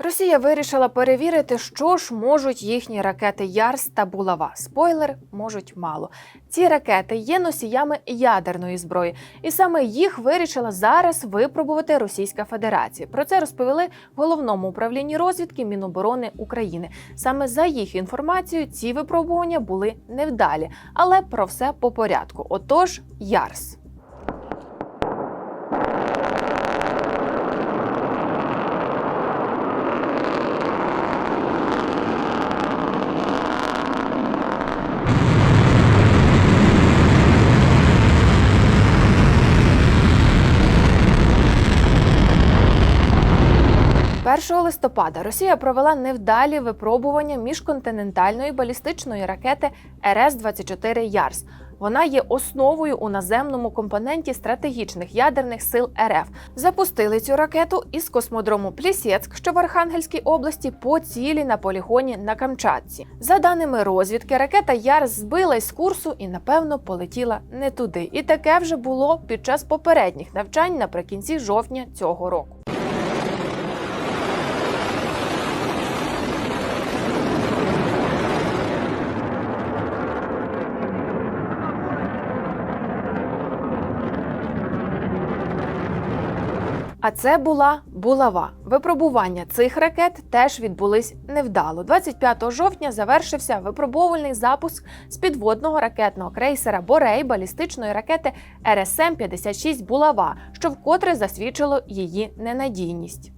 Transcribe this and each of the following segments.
Росія вирішила перевірити, що ж можуть їхні ракети Ярс та Булава. Спойлер можуть мало. Ці ракети є носіями ядерної зброї, і саме їх вирішила зараз випробувати Російська Федерація. Про це розповіли в головному управлінні розвідки Міноборони України. Саме за їх інформацією, ці випробування були невдалі, але про все по порядку. Отож, Ярс. Першого листопада Росія провела невдалі випробування міжконтинентальної балістичної ракети РС-24 Ярс. Вона є основою у наземному компоненті стратегічних ядерних сил РФ. Запустили цю ракету із космодрому Плісєцк, що в Архангельській області, по цілі на полігоні на Камчатці. За даними розвідки, ракета Ярс збилась з курсу і, напевно, полетіла не туди. І таке вже було під час попередніх навчань наприкінці жовтня цього року. А це була булава. Випробування цих ракет теж відбулись невдало. 25 жовтня завершився випробовувальний запуск з підводного ракетного крейсера Борей балістичної ракети РСМ 56 Булава, що вкотре засвідчило її ненадійність.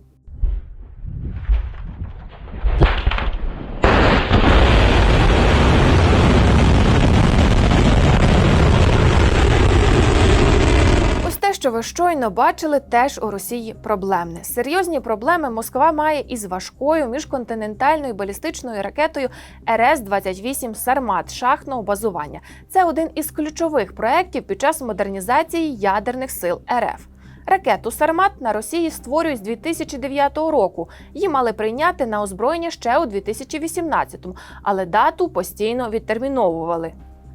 Ви щойно бачили, теж у Росії проблемне. Серйозні проблеми Москва має із важкою міжконтинентальною балістичною ракетою РС-28 Сармат шахтного базування. Це один із ключових проєктів під час модернізації ядерних сил РФ. Ракету Сармат на Росії створюють з 2009 року. Її мали прийняти на озброєння ще у 2018-му, але дату постійно відтерміновували.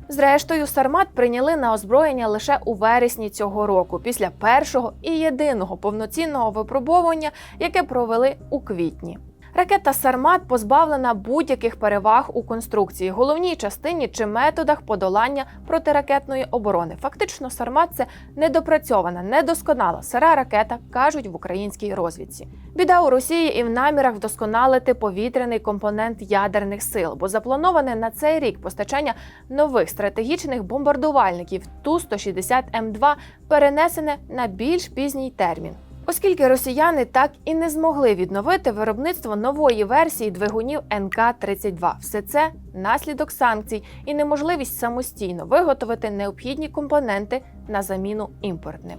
Зрештою, Сармат прийняли на озброєння лише у вересні цього року, після першого і єдиного повноцінного випробовування, яке провели у квітні. Ракета Сармат позбавлена будь-яких переваг у конструкції, головній частині чи методах подолання протиракетної оборони. Фактично, Сармат це недопрацьована, недосконала сира ракета, кажуть в українській розвідці. Біда у Росії і в намірах вдосконалити повітряний компонент ядерних сил, бо заплановане на цей рік постачання нових стратегічних бомбардувальників Ту-160М2 перенесене на більш пізній термін. Оскільки росіяни так і не змогли відновити виробництво нової версії двигунів НК-32. Все це наслідок санкцій і неможливість самостійно виготовити необхідні компоненти на заміну імпортним.